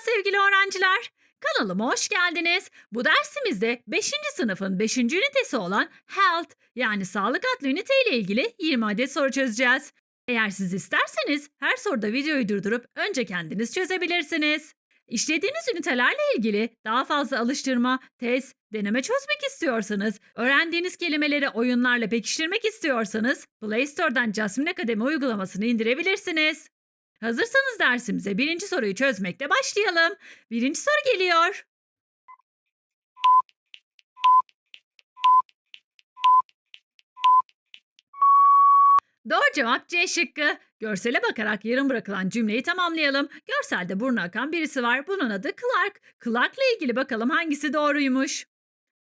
sevgili öğrenciler. Kanalıma hoş geldiniz. Bu dersimizde 5. sınıfın 5. ünitesi olan Health yani sağlık adlı ünite ile ilgili 20 adet soru çözeceğiz. Eğer siz isterseniz her soruda videoyu durdurup önce kendiniz çözebilirsiniz. İşlediğiniz ünitelerle ilgili daha fazla alıştırma, test, deneme çözmek istiyorsanız, öğrendiğiniz kelimeleri oyunlarla pekiştirmek istiyorsanız Play Store'dan Jasmine Akademi uygulamasını indirebilirsiniz. Hazırsanız dersimize birinci soruyu çözmekle başlayalım. Birinci soru geliyor. Doğru cevap C şıkkı. Görsele bakarak yarım bırakılan cümleyi tamamlayalım. Görselde burnu akan birisi var. Bunun adı Clark. Clark'la ilgili bakalım hangisi doğruymuş.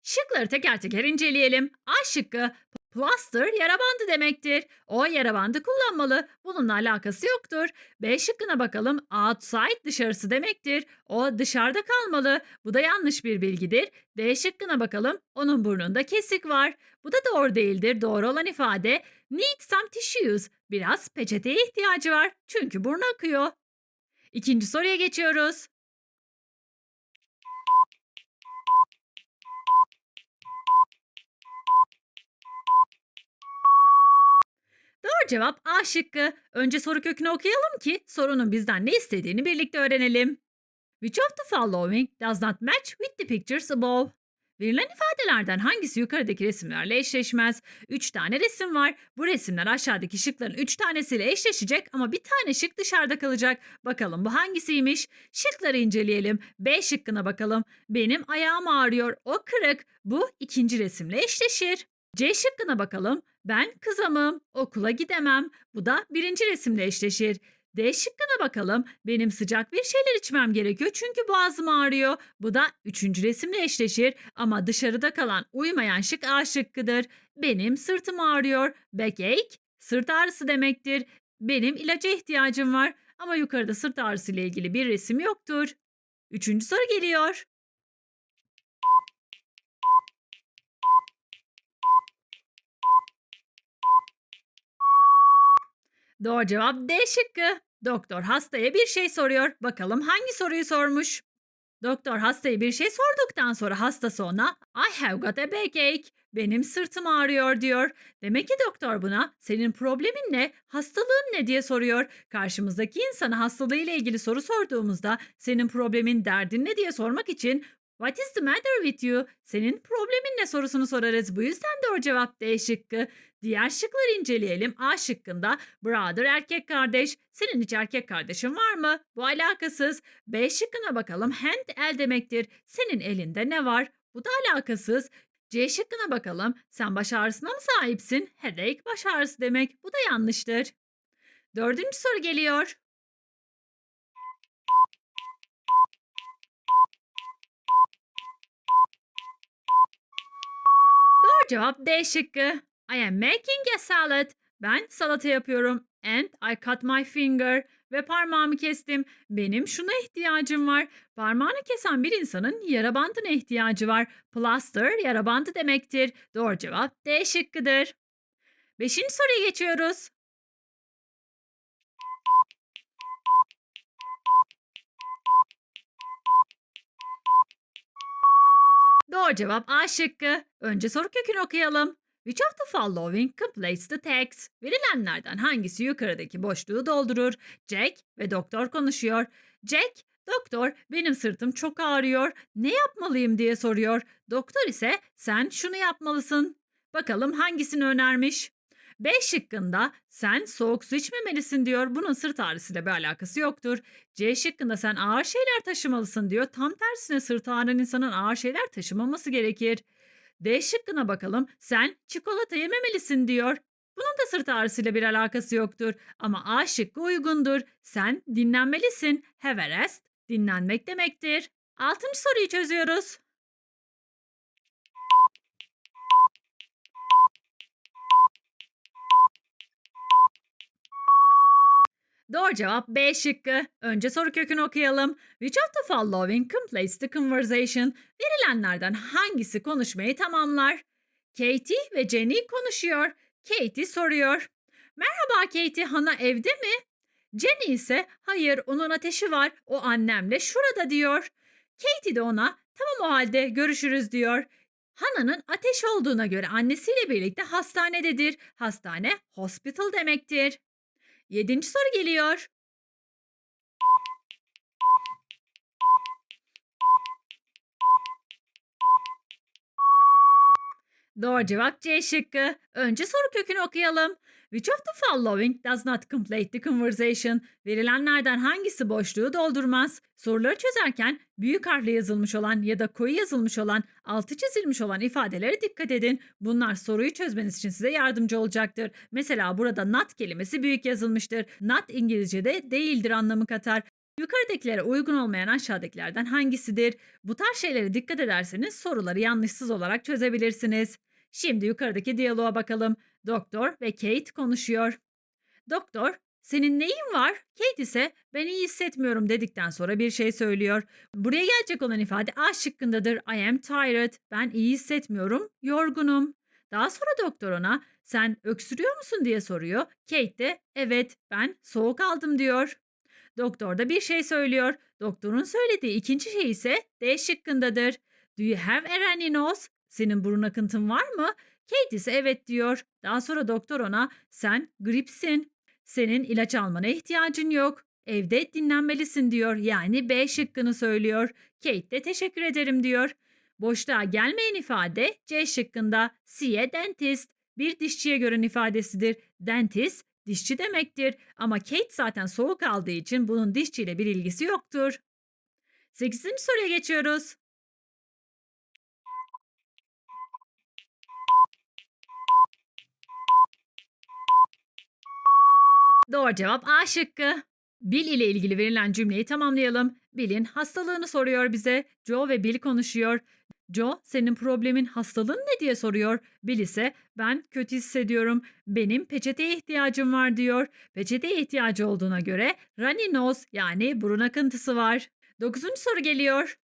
Şıkları teker teker inceleyelim. A şıkkı plaster yara bandı demektir. O yara bandı kullanmalı. Bununla alakası yoktur. B şıkkına bakalım. Outside dışarısı demektir. O dışarıda kalmalı. Bu da yanlış bir bilgidir. D şıkkına bakalım. Onun burnunda kesik var. Bu da doğru değildir. Doğru olan ifade need some tissues. Biraz peçeteye ihtiyacı var. Çünkü burnu akıyor. İkinci soruya geçiyoruz. Doğru cevap A şıkkı. Önce soru kökünü okuyalım ki sorunun bizden ne istediğini birlikte öğrenelim. Which of the following does not match with the pictures above? Verilen ifadelerden hangisi yukarıdaki resimlerle eşleşmez? Üç tane resim var. Bu resimler aşağıdaki şıkların üç tanesiyle eşleşecek ama bir tane şık dışarıda kalacak. Bakalım bu hangisiymiş? Şıkları inceleyelim. B şıkkına bakalım. Benim ayağım ağrıyor. O kırık. Bu ikinci resimle eşleşir. C şıkkına bakalım. Ben kızamım, okula gidemem. Bu da birinci resimle eşleşir. D şıkkına bakalım. Benim sıcak bir şeyler içmem gerekiyor çünkü boğazım ağrıyor. Bu da üçüncü resimle eşleşir ama dışarıda kalan uymayan şık A şıkkıdır. Benim sırtım ağrıyor. Backache, sırt ağrısı demektir. Benim ilaca ihtiyacım var ama yukarıda sırt ağrısı ile ilgili bir resim yoktur. Üçüncü soru geliyor. Doğru cevap D şıkkı. Doktor hastaya bir şey soruyor. Bakalım hangi soruyu sormuş? Doktor hastaya bir şey sorduktan sonra hastası ona I have got a backache. Benim sırtım ağrıyor diyor. Demek ki doktor buna senin problemin ne, hastalığın ne diye soruyor. Karşımızdaki insana hastalığıyla ilgili soru sorduğumuzda senin problemin derdin ne diye sormak için What is the matter with you? Senin problemin ne sorusunu sorarız. Bu yüzden doğru cevap D şıkkı. Diğer şıkları inceleyelim. A şıkkında brother erkek kardeş. Senin hiç erkek kardeşin var mı? Bu alakasız. B şıkkına bakalım. Hand el demektir. Senin elinde ne var? Bu da alakasız. C şıkkına bakalım. Sen baş ağrısına mı sahipsin? Headache baş ağrısı demek. Bu da yanlıştır. Dördüncü soru geliyor. Doğru cevap D şıkkı. I am making a salad. Ben salata yapıyorum. And I cut my finger. Ve parmağımı kestim. Benim şuna ihtiyacım var. Parmağını kesen bir insanın yara bandına ihtiyacı var. Plaster yara bandı demektir. Doğru cevap D şıkkıdır. Beşinci soruya geçiyoruz. Doğru cevap A şıkkı. Önce soru kökünü okuyalım. Which of the following completes the text? Verilenlerden hangisi yukarıdaki boşluğu doldurur? Jack ve doktor konuşuyor. Jack, doktor benim sırtım çok ağrıyor. Ne yapmalıyım diye soruyor. Doktor ise sen şunu yapmalısın. Bakalım hangisini önermiş? B şıkkında sen soğuk su içmemelisin diyor. Bunun sırt ağrısıyla bir alakası yoktur. C şıkkında sen ağır şeyler taşımalısın diyor. Tam tersine sırt ağrıyan insanın ağır şeyler taşımaması gerekir. D şıkkına bakalım. Sen çikolata yememelisin diyor. Bunun da sırt ağrısıyla bir alakası yoktur. Ama A şıkkı uygundur. Sen dinlenmelisin. Have a rest. Dinlenmek demektir. Altıncı soruyu çözüyoruz. Doğru cevap B şıkkı. Önce soru kökünü okuyalım. Which of the following completes the conversation? Verilenlerden hangisi konuşmayı tamamlar? Katie ve Jenny konuşuyor. Katie soruyor. Merhaba Katie, Hana evde mi? Jenny ise hayır onun ateşi var o annemle şurada diyor. Katie de ona tamam o halde görüşürüz diyor. Hannah'nın ateş olduğuna göre annesiyle birlikte hastanededir. Hastane hospital demektir. Yedinci soru geliyor. Doğru cevap C şıkkı. Önce soru kökünü okuyalım. Which of the following does not complete the conversation? Verilenlerden hangisi boşluğu doldurmaz? Soruları çözerken büyük harfle yazılmış olan ya da koyu yazılmış olan, altı çizilmiş olan ifadelere dikkat edin. Bunlar soruyu çözmeniz için size yardımcı olacaktır. Mesela burada not kelimesi büyük yazılmıştır. Not İngilizce'de değildir anlamı katar. Yukarıdakilere uygun olmayan aşağıdakilerden hangisidir? Bu tarz şeylere dikkat ederseniz soruları yanlışsız olarak çözebilirsiniz. Şimdi yukarıdaki diyaloğa bakalım. Doktor ve Kate konuşuyor. Doktor, senin neyin var? Kate ise ben iyi hissetmiyorum dedikten sonra bir şey söylüyor. Buraya gelecek olan ifade A şıkkındadır. I am tired. Ben iyi hissetmiyorum. Yorgunum. Daha sonra doktor ona sen öksürüyor musun diye soruyor. Kate de evet ben soğuk aldım diyor. Doktor da bir şey söylüyor. Doktorun söylediği ikinci şey ise D şıkkındadır. Do you have a nose? Senin burun akıntın var mı? Kate ise evet diyor. Daha sonra doktor ona sen gripsin. Senin ilaç almana ihtiyacın yok. Evde dinlenmelisin diyor. Yani B şıkkını söylüyor. Kate de teşekkür ederim diyor. Boşluğa gelmeyen ifade C şıkkında. See a dentist. Bir dişçiye gören ifadesidir. Dentist dişçi demektir. Ama Kate zaten soğuk aldığı için bunun dişçiyle bir ilgisi yoktur. 8. soruya geçiyoruz. Doğru cevap A şıkkı. Bill ile ilgili verilen cümleyi tamamlayalım. Bill'in hastalığını soruyor bize. Joe ve Bill konuşuyor. Joe senin problemin hastalığın ne diye soruyor. Bill ise ben kötü hissediyorum. Benim peçeteye ihtiyacım var diyor. Peçeteye ihtiyacı olduğuna göre runny nose yani burun akıntısı var. Dokuzuncu soru geliyor.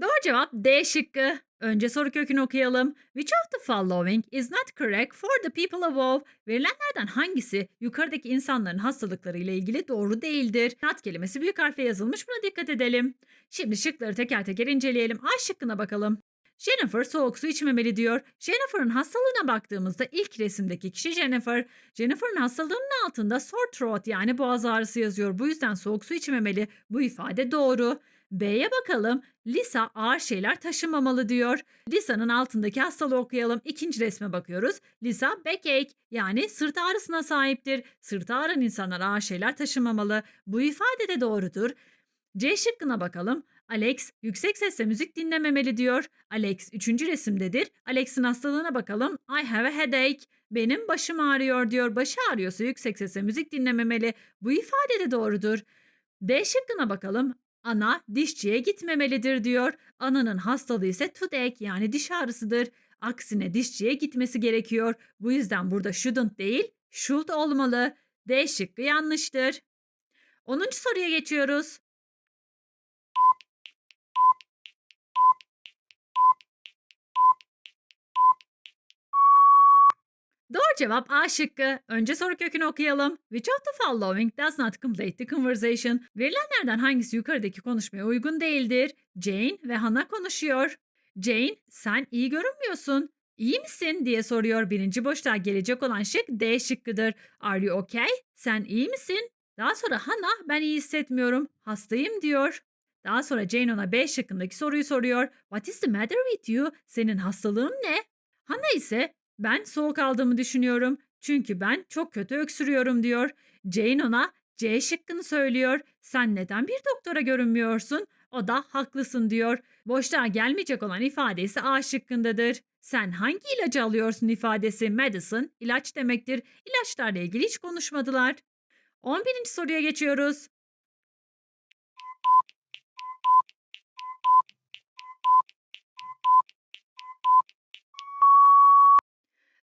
Doğru cevap D şıkkı. Önce soru kökünü okuyalım. Which of the following is not correct for the people above? Verilenlerden hangisi yukarıdaki insanların hastalıkları ile ilgili doğru değildir? Not kelimesi büyük harfle yazılmış buna dikkat edelim. Şimdi şıkları teker teker inceleyelim. A şıkkına bakalım. Jennifer soğuk su içmemeli diyor. Jennifer'ın hastalığına baktığımızda ilk resimdeki kişi Jennifer. Jennifer'ın hastalığının altında sore throat yani boğaz ağrısı yazıyor. Bu yüzden soğuk su içmemeli. Bu ifade doğru. B'ye bakalım. Lisa ağır şeyler taşımamalı diyor. Lisa'nın altındaki hastalığı okuyalım. İkinci resme bakıyoruz. Lisa backache yani sırt ağrısına sahiptir. Sırt ağrıyan insanlar ağır şeyler taşımamalı. Bu ifade de doğrudur. C şıkkına bakalım. Alex yüksek sesle müzik dinlememeli diyor. Alex üçüncü resimdedir. Alex'in hastalığına bakalım. I have a headache. Benim başım ağrıyor diyor. Başı ağrıyorsa yüksek sesle müzik dinlememeli. Bu ifade de doğrudur. D şıkkına bakalım. Ana dişçiye gitmemelidir diyor. Ananın hastalığı ise toothache yani diş ağrısıdır. Aksine dişçiye gitmesi gerekiyor. Bu yüzden burada shouldn't değil should olmalı. D şıkkı yanlıştır. 10. soruya geçiyoruz. Doğru cevap A şıkkı. Önce soru kökünü okuyalım. Which of the following does not complete the conversation? Verilenlerden hangisi yukarıdaki konuşmaya uygun değildir? Jane ve Hannah konuşuyor. Jane, sen iyi görünmüyorsun. İyi misin diye soruyor. Birinci boşluğa gelecek olan şık D şıkkıdır. Are you okay? Sen iyi misin? Daha sonra Hannah ben iyi hissetmiyorum. Hastayım diyor. Daha sonra Jane ona B şıkkındaki soruyu soruyor. What is the matter with you? Senin hastalığın ne? Hannah ise ben soğuk aldığımı düşünüyorum. Çünkü ben çok kötü öksürüyorum diyor. Jane ona C şıkkını söylüyor. Sen neden bir doktora görünmüyorsun? O da haklısın diyor. Boşluğa gelmeyecek olan ifade ise A şıkkındadır. Sen hangi ilacı alıyorsun ifadesi medicine, ilaç demektir. İlaçlarla ilgili hiç konuşmadılar. 11. soruya geçiyoruz.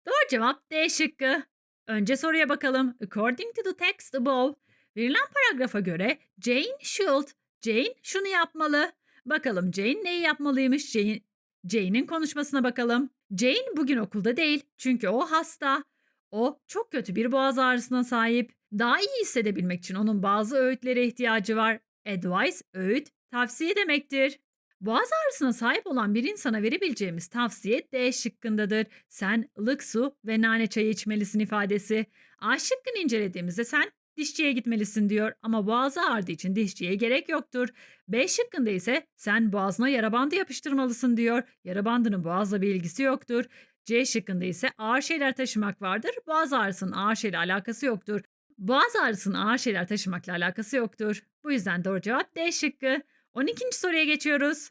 Doğru cevap D şıkkı. Önce soruya bakalım. According to the text above, verilen paragrafa göre Jane should, Jane şunu yapmalı. Bakalım Jane neyi yapmalıymış? Jane, Jane'in konuşmasına bakalım. Jane bugün okulda değil çünkü o hasta. O çok kötü bir boğaz ağrısına sahip. Daha iyi hissedebilmek için onun bazı öğütlere ihtiyacı var. Advice, öğüt, tavsiye demektir. Boğaz ağrısına sahip olan bir insana verebileceğimiz tavsiye D şıkkındadır. Sen ılık su ve nane çayı içmelisin ifadesi. A şıkkını incelediğimizde sen dişçiye gitmelisin diyor ama boğazı ağrıdığı için dişçiye gerek yoktur. B şıkkında ise sen boğazına yara bandı yapıştırmalısın diyor. Yara bandının boğazla bir ilgisi yoktur. C şıkkında ise ağır şeyler taşımak vardır. Boğaz ağrısının ağır şeyle alakası yoktur. Boğaz ağrısının ağır şeyler taşımakla alakası yoktur. Bu yüzden doğru cevap D şıkkı. 12. soruya geçiyoruz.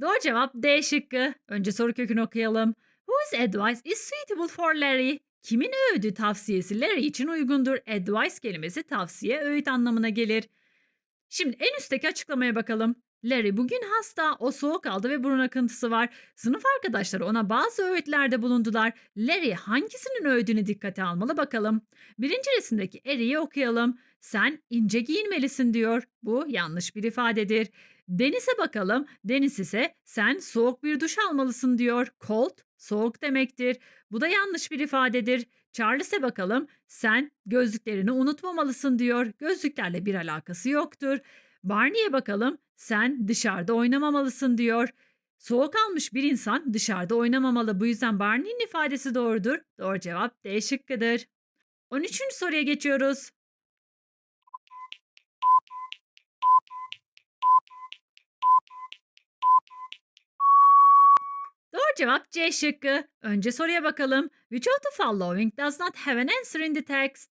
Doğru cevap D şıkkı. Önce soru kökünü okuyalım. Whose advice is suitable for Larry? Kimin öğüdü tavsiyesi Larry için uygundur? Advice kelimesi tavsiye, öğüt anlamına gelir. Şimdi en üstteki açıklamaya bakalım. Larry bugün hasta, o soğuk aldı ve burun akıntısı var. Sınıf arkadaşları ona bazı öğütlerde bulundular. Larry hangisinin öğüdünü dikkate almalı bakalım. Birinci resimdeki Eri'yi okuyalım. Sen ince giyinmelisin diyor. Bu yanlış bir ifadedir. Deniz'e bakalım. Deniz ise sen soğuk bir duş almalısın diyor. Cold, soğuk demektir. Bu da yanlış bir ifadedir. Charles'e bakalım. Sen gözlüklerini unutmamalısın diyor. Gözlüklerle bir alakası yoktur. Barney'e bakalım. Sen dışarıda oynamamalısın diyor. Soğuk almış bir insan dışarıda oynamamalı. Bu yüzden Barney'in ifadesi doğrudur. Doğru cevap D şıkkıdır. 13. soruya geçiyoruz. Doğru cevap C şıkkı. Önce soruya bakalım. Which of the following does not have an answer in the text?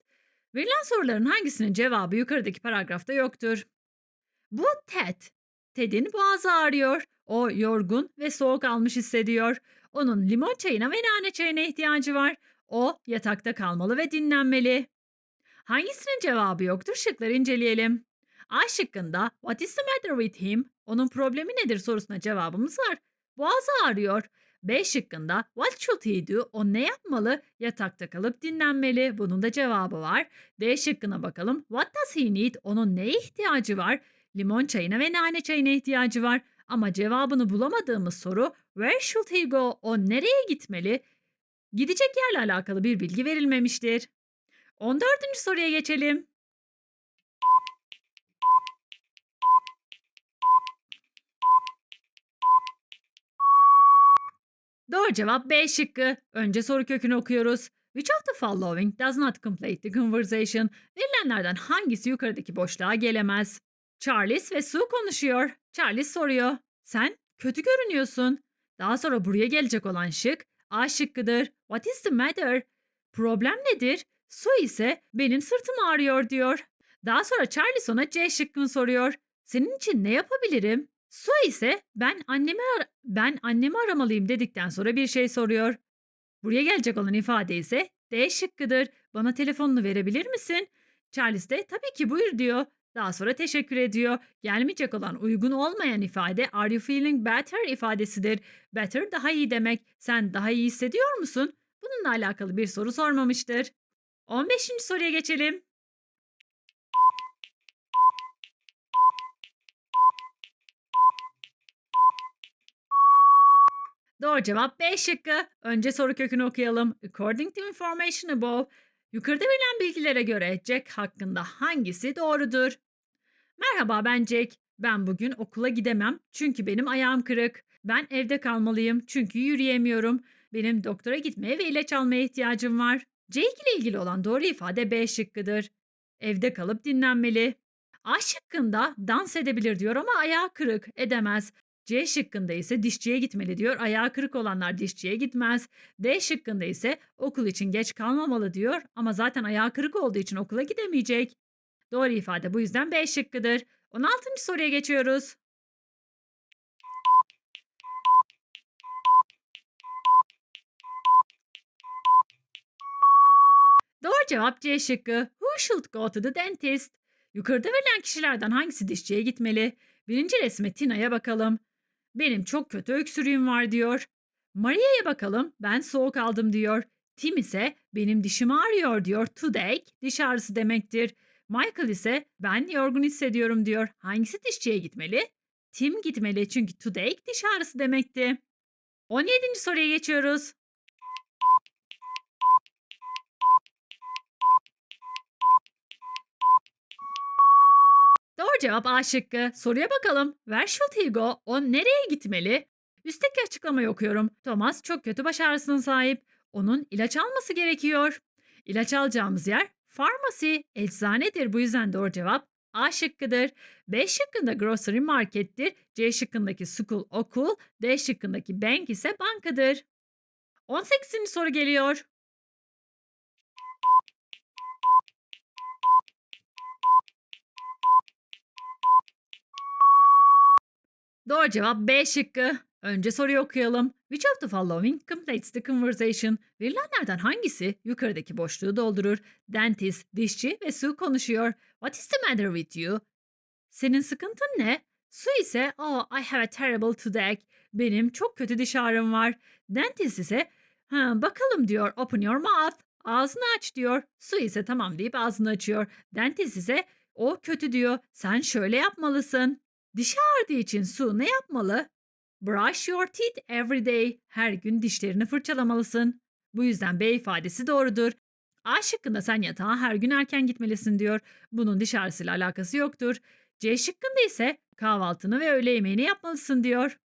Verilen soruların hangisinin cevabı yukarıdaki paragrafta yoktur? Bu Ted. Ted'in boğazı ağrıyor. O yorgun ve soğuk almış hissediyor. Onun limon çayına ve nane çayına ihtiyacı var. O yatakta kalmalı ve dinlenmeli. Hangisinin cevabı yoktur? Şıkları inceleyelim. A şıkkında What is the matter with him? Onun problemi nedir sorusuna cevabımız var. Boğazı ağrıyor. B şıkkında What should he do? O ne yapmalı? Yatakta kalıp dinlenmeli. Bunun da cevabı var. D şıkkına bakalım. What does he need? Onun neye ihtiyacı var? Limon çayına ve nane çayına ihtiyacı var. Ama cevabını bulamadığımız soru Where should he go? O nereye gitmeli? Gidecek yerle alakalı bir bilgi verilmemiştir. 14. soruya geçelim. Doğru cevap B şıkkı. Önce soru kökünü okuyoruz. Which of the following does not complete the conversation? Verilenlerden hangisi yukarıdaki boşluğa gelemez? Charles ve Sue konuşuyor. Charles soruyor. Sen kötü görünüyorsun. Daha sonra buraya gelecek olan şık A şıkkıdır. What is the matter? Problem nedir? Sue ise benim sırtım ağrıyor diyor. Daha sonra Charles ona C şıkkını soruyor. Senin için ne yapabilirim? Sue ise ben annemi ben annemi aramalıyım dedikten sonra bir şey soruyor. Buraya gelecek olan ifade ise D şıkkıdır. Bana telefonunu verebilir misin? Charles de tabii ki buyur diyor. Daha sonra teşekkür ediyor. Gelmeyecek olan uygun olmayan ifade are you feeling better ifadesidir. Better daha iyi demek. Sen daha iyi hissediyor musun? Bununla alakalı bir soru sormamıştır. 15. soruya geçelim. Doğru cevap B şıkkı. Önce soru kökünü okuyalım. According to information above, yukarıda verilen bilgilere göre Jack hakkında hangisi doğrudur? Merhaba ben Jack. Ben bugün okula gidemem çünkü benim ayağım kırık. Ben evde kalmalıyım çünkü yürüyemiyorum. Benim doktora gitmeye ve ilaç almaya ihtiyacım var. Jake ile ilgili olan doğru ifade B şıkkıdır. Evde kalıp dinlenmeli. A şıkkında dans edebilir diyor ama ayağı kırık edemez. C şıkkında ise dişçiye gitmeli diyor. Ayağı kırık olanlar dişçiye gitmez. D şıkkında ise okul için geç kalmamalı diyor ama zaten ayağı kırık olduğu için okula gidemeyecek. Doğru ifade bu yüzden B şıkkıdır. 16. soruya geçiyoruz. Doğru cevap C şıkkı. Who should go to the dentist? Yukarıda verilen kişilerden hangisi dişçiye gitmeli? Birinci resme Tina'ya bakalım. Benim çok kötü öksürüğüm var diyor. Maria'ya bakalım. Ben soğuk aldım diyor. Tim ise benim dişim ağrıyor diyor. Toothache diş ağrısı demektir. Michael ise ben yorgun hissediyorum diyor. Hangisi dişçiye gitmeli? Tim gitmeli çünkü toothache diş ağrısı demekti. 17. soruya geçiyoruz. Doğru cevap A şıkkı. Soruya bakalım. Where should he go? O nereye gitmeli? Üstteki açıklamayı okuyorum. Thomas çok kötü baş ağrısına sahip. Onun ilaç alması gerekiyor. İlaç alacağımız yer pharmacy, eczanedir. Bu yüzden doğru cevap A şıkkıdır. B şıkkında grocery markettir. C şıkkındaki school okul. D şıkkındaki bank ise bankadır. 18. soru geliyor. Doğru cevap B şıkkı. Önce soruyu okuyalım. Which of the following completes the conversation? Verilenlerden hangisi yukarıdaki boşluğu doldurur? Dentist, dişçi ve Sue konuşuyor. What is the matter with you? Senin sıkıntın ne? Sue ise Oh, I have a terrible toothache. Benim çok kötü diş ağrım var. Dentist ise ha, bakalım diyor. Open your mouth. Ağzını aç diyor. Sue ise tamam deyip ağzını açıyor. Dentist ise o kötü diyor. Sen şöyle yapmalısın. Diş ağrıdığı için Sue ne yapmalı? Brush your teeth every day. Her gün dişlerini fırçalamalısın. Bu yüzden B ifadesi doğrudur. A şıkkında sen yatağa her gün erken gitmelisin diyor. Bunun diş ağrısıyla alakası yoktur. C şıkkında ise kahvaltını ve öğle yemeğini yapmalısın diyor.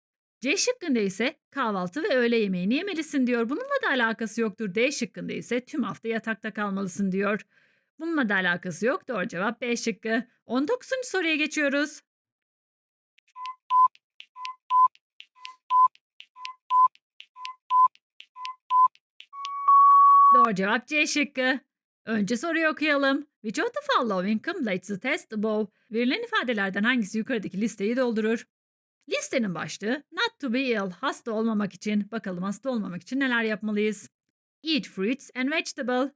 C şıkkında ise kahvaltı ve öğle yemeğini yemelisin diyor. Bununla da alakası yoktur. D şıkkında ise tüm hafta yatakta kalmalısın diyor. Bununla da alakası yok. Doğru cevap B şıkkı. 19. soruya geçiyoruz. Doğru cevap C şıkkı. Önce soruyu okuyalım. Which of the following completes the test above? Verilen ifadelerden hangisi yukarıdaki listeyi doldurur? Listenin başlığı not to be ill, hasta olmamak için. Bakalım hasta olmamak için neler yapmalıyız? Eat fruits and vegetable.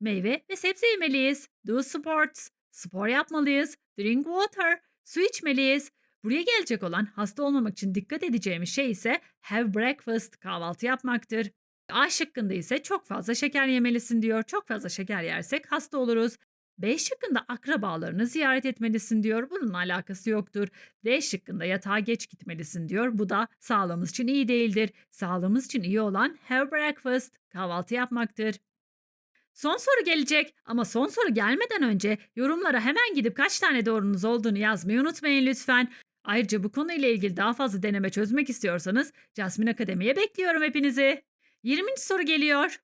Meyve ve sebze yemeliyiz. Do sports. Spor yapmalıyız. Drink water. Su içmeliyiz. Buraya gelecek olan hasta olmamak için dikkat edeceğimiz şey ise have breakfast, kahvaltı yapmaktır. A şıkkında ise çok fazla şeker yemelisin diyor. Çok fazla şeker yersek hasta oluruz. B şıkkında akrabalarını ziyaret etmelisin diyor. Bunun alakası yoktur. D şıkkında yatağa geç gitmelisin diyor. Bu da sağlığımız için iyi değildir. Sağlığımız için iyi olan have breakfast, kahvaltı yapmaktır. Son soru gelecek ama son soru gelmeden önce yorumlara hemen gidip kaç tane doğrunuz olduğunu yazmayı unutmayın lütfen. Ayrıca bu konuyla ilgili daha fazla deneme çözmek istiyorsanız Jasmine Akademi'ye bekliyorum hepinizi. 20. soru geliyor.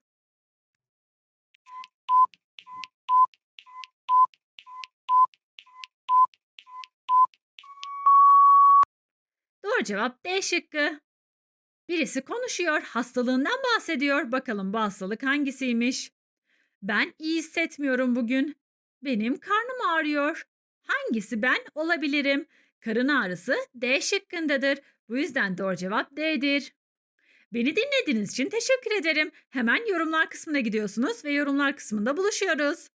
Doğru cevap D şıkkı. Birisi konuşuyor, hastalığından bahsediyor. Bakalım bu hastalık hangisiymiş? Ben iyi hissetmiyorum bugün. Benim karnım ağrıyor. Hangisi ben olabilirim? Karın ağrısı D şıkkındadır. Bu yüzden doğru cevap D'dir. Beni dinlediğiniz için teşekkür ederim. Hemen yorumlar kısmına gidiyorsunuz ve yorumlar kısmında buluşuyoruz.